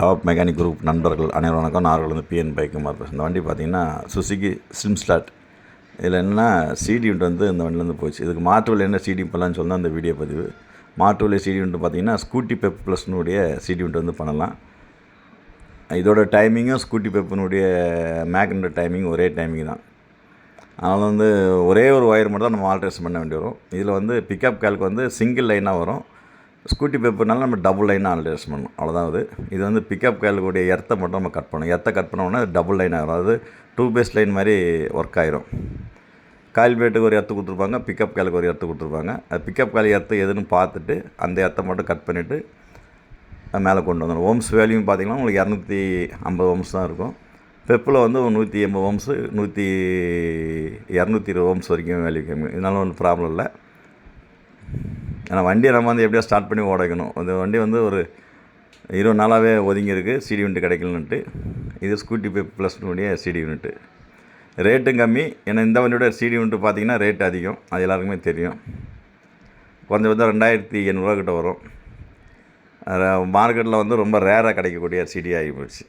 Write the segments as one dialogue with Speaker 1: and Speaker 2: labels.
Speaker 1: Top mechanic group நண்பர்கள் அனைவரும் வணக்கம். நான் வந்து பிஎன் பைக்குமார் பேசுகிறேன் இந்த வண்டி பார்த்தீங்கன்னா சுசுகி ஸ்லிம் ஸ்டார்ட் இதில் என்னென்னா சிடி யூனிட் வந்து இந்த வண்டிலேருந்து போச்சு. இதுக்கு மாற்றுவில் என்ன சிடி பண்ணலாம்னு சொல்லி அந்த வீடியோ பதிவு. மாற்றுவில் சிடி யூனிட் பார்த்தீங்கன்னா ஸ்கூட்டி பெப் ப்ளஸ்னுடைய சிடி யூனிட் வந்து பண்ணலாம். இதோட டைமிங்கும் ஸ்கூட்டி பெப்பினுடைய மேக்னோட டைமிங் ஒரே டைமிங் தான். அதனால் வந்து ஒரே ஒரு ஒயர் மட்டும் தான் நம்ம ஆல்ட்ரேஷன் பண்ண வேண்டி வரும். இதில் வந்து பிக்கப் காலுக்கு வந்து சிங்கிள் லைனாக வரும். ஸ்கூட்டி பேப்பர்னால நம்ம டபுள் லைனாக ஆல்ட்ரேஷன் பண்ணணும். அவ்வளோதான் அது. இது வந்து பிக்கப் காலுடைய எர்த்தை மட்டும் நம்ம கட் பண்ணணும். எர்த்தை கட் பண்ணோன்னா டபுள் லைன் ஆகும் அதாவது டூ பேஸ் லைன் மாதிரி ஒர்க் ஆயிரும். காயில் பேட்டுக்கு ஒரு எர்த்து கொடுத்துருப்பாங்க பிக்கப் காலுக்கு ஒரு எர்த்து கொடுத்துருப்பாங்க. அது பிக்கப் கால் எர்த்து எதுன்னு பார்த்துட்டு அந்த எர்த்தை மட்டும் கட் பண்ணிவிட்டு மேலே கொண்டு வந்துடும் ஓம்ஸ் வேல்யூ பார்த்தீங்கன்னா உங்களுக்கு இரநூத்தி ஐம்பது ஓம்ஸ் தான் இருக்கும். பெப்பில் வந்து நூற்றி எண்பது ஓம்ஸு நூற்றி இரநூத்தி இருபது ஓம்ஸ் வரைக்கும் வேல்யூ கம்மி இதனால ஒன்றும் ப்ராப்ளம் இல்லை. ஏன்னா வண்டியை நம்ம வந்து எப்படியோ ஸ்டார்ட் பண்ணி ஓட வைக்கணும் அந்த வண்டி வந்து ஒரு இருபது நாளாகவே ஒதுங்கியிருக்கு. சிடி யூனிட் கிடைக்கலன்ட்டு இது ஸ்கூட்டி பே உடைய சிடி யூனிட்டு ரேட்டும் கம்மி. ஏன்னா இந்த வண்டியோட சிடி யூனிட் பார்த்தீங்கன்னா ரேட் அதிகம். அது எல்லாருக்குமே தெரியும். குறைஞ்சபட்சம் ரெண்டாயிரத்தி எண்ணூறுவா கிட்ட வரும். மார்க்கெட்டில் வந்து ரொம்ப ரேராக கிடைக்கக்கூடிய சிடி ஆகி போயிடுச்சு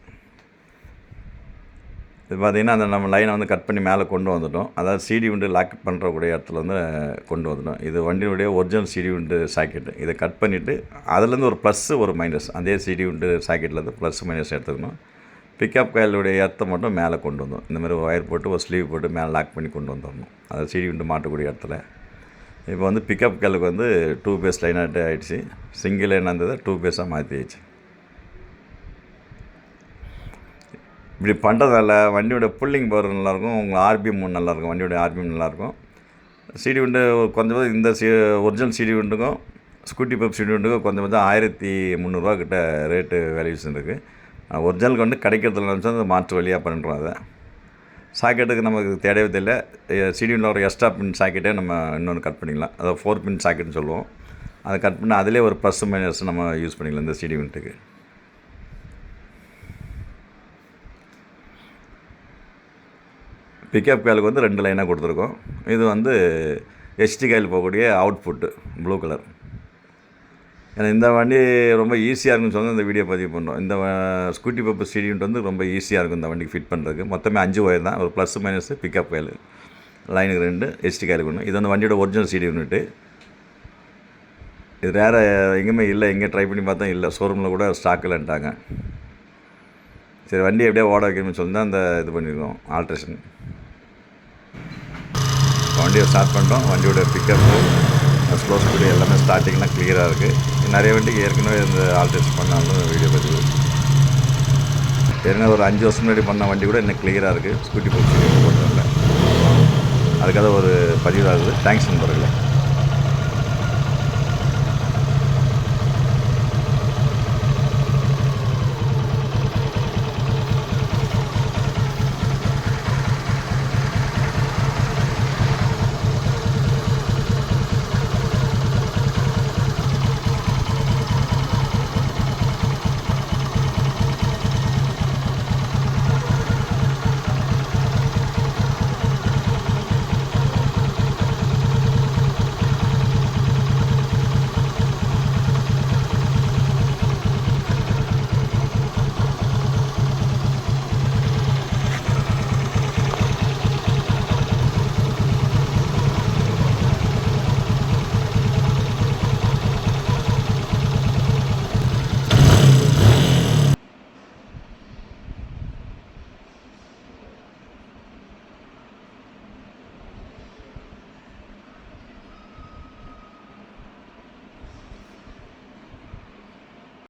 Speaker 1: இது பார்த்திங்கன்னா அந்த நம்ம லைனை வந்து கட் பண்ணி மேலே கொண்டு வந்துட்டோம். அதாவது சிடி விண்டு லாக் பண்ணுறக்கூடிய இடத்துல வந்து கொண்டு வந்துட்டோம். இது வண்டியினுடைய ஒரிஜினல் சிடி விண்டு சாக்கெட்டு இதை கட் பண்ணிவிட்டு அதுலேருந்து ஒரு ப்ளஸ்ஸு ஒரு மைனஸ் அதே சிடி விண்டு சாக்கெட்லேருந்து ப்ளஸ் மைனஸ் எடுத்துக்கணும். பிக்கப் காயிலுடைய இடத்த மட்டும் மேலே கொண்டு வந்தோம். இந்த மாதிரி ஒயர் போட்டு ஒரு ஸ்லீவ் போட்டு மேலே லாக் பண்ணி கொண்டு வந்துடணும். அதாவது சிடி விண்டு மாட்டக்கூடிய இடத்துல. இப்போ வந்து பிக்கப் காலுக்கு வந்து டூ பேஸ் லைனாக ஆகிடுச்சு சிங்கிள் லைனாக இருந்ததை டூ பேஸாக மாற்றிடுச்சு இப்படி பண்ணுறதால வண்டியோட புல்லிங் பவர் நல்லாயிருக்கும் உங்கள் ஆர்பிஎம் நல்லாயிருக்கும் வண்டியோட ஆர்பிஎம் நல்லாயிருக்கும் சிடி விண்டு கொஞ்சம் இந்த சி ஒரிஜினல் சிடி விண்டுக்கும் ஸ்கூட்டி பப் சிடி விண்டுக்கும் கொஞ்சம் கொஞ்சம் ஆயிரத்தி முந்நூறுரூவா கிட்ட ரேட்டு வேல்யூஷன் இருக்குது ஒரிஜினலுக்கு வந்து கிடைக்கிறதுல நினச்சா அது மாற்று வழியாக பண்ணுறோம் அதை. சாக்கெட்டுக்கு நமக்கு தேடவே தெரியல. சிடி விண்டில் ஒரு எக்ஸ்ட்ரா பின் சாக்கெட்டே நம்ம இன்னொன்று கட் பண்ணிக்கலாம். அதாவது ஃபோர் பின் சாக்கெட்னு சொல்லுவோம். அதை கட் பண்ணி அதிலே ஒரு ப்ளஸ் மைனஸ் நம்ம யூஸ் பண்ணிக்கலாம் இந்த சிடி விண்டுக்கு பிக்கப் காலுக்கு வந்து ரெண்டு லைனாக கொடுத்துருக்கோம். இது வந்து ஹெச்டி காயில் போகக்கூடிய அவுட்புட்டு ப்ளூ கலர் ஏன்னா இந்த வண்டி ரொம்ப ஈஸியாக இருக்குன்னு சொல்லி இந்த வீடியோ பதிவு பண்ணுறோம் இந்த ஸ்கூட்டி பப்பு ஸ்டீடியூன்ட் வந்து ரொம்ப ஈஸியாக இருக்கும் இந்த வண்டிக்கு ஃபிட் பண்ணுறதுக்கு மொத்தமே அஞ்சு ஒயர் தான். ஒரு ப்ளஸ் மைனஸ் பிக்கப் காயில் லைனுக்கு ரெண்டு ஹெச்டி காயிலுக்கு ஒன்று இது வந்து வண்டியோட ஒரிஜினல் சீடி யூனிட்டு இது வேறு எங்கேயுமே இல்லை. எங்கே ட்ரை பண்ணி பார்த்தா இல்லை. ஷோரூமில் கூட ஸ்டாக் இல்லைன்ட்டாங்க. சரி வண்டி எப்படியே ஓட வைக்கணும்னு சொல்லி தான் அந்த இது பண்ணியிருக்கோம். ஆல்ட்ரேஷன் வண்டியை ஸ்டார்ட் பண்ணிட்டோம். வண்டியோட பிக்கப்பு ஸ்லோ ஸ்பீடு எல்லாமே ஸ்டார்டிங்லாம் கிளியராக இருக்குது நிறைய வண்டிக்கு ஏற்கனவே இந்த ஆல்ட்ரேஷன் பண்ணாலும் வீடியோ பதிவு. ஏற்கனவே ஒரு அஞ்சு வருஷம் முன்னாடி பண்ண வண்டி கூட இன்னும் கிளியராக இருக்குது ஸ்கூட்டி போட்டு போட்டதில்லை அதுக்காக ஒரு பதிவு ஆகுது. தேங்க்ஸ் நண்பர்களே.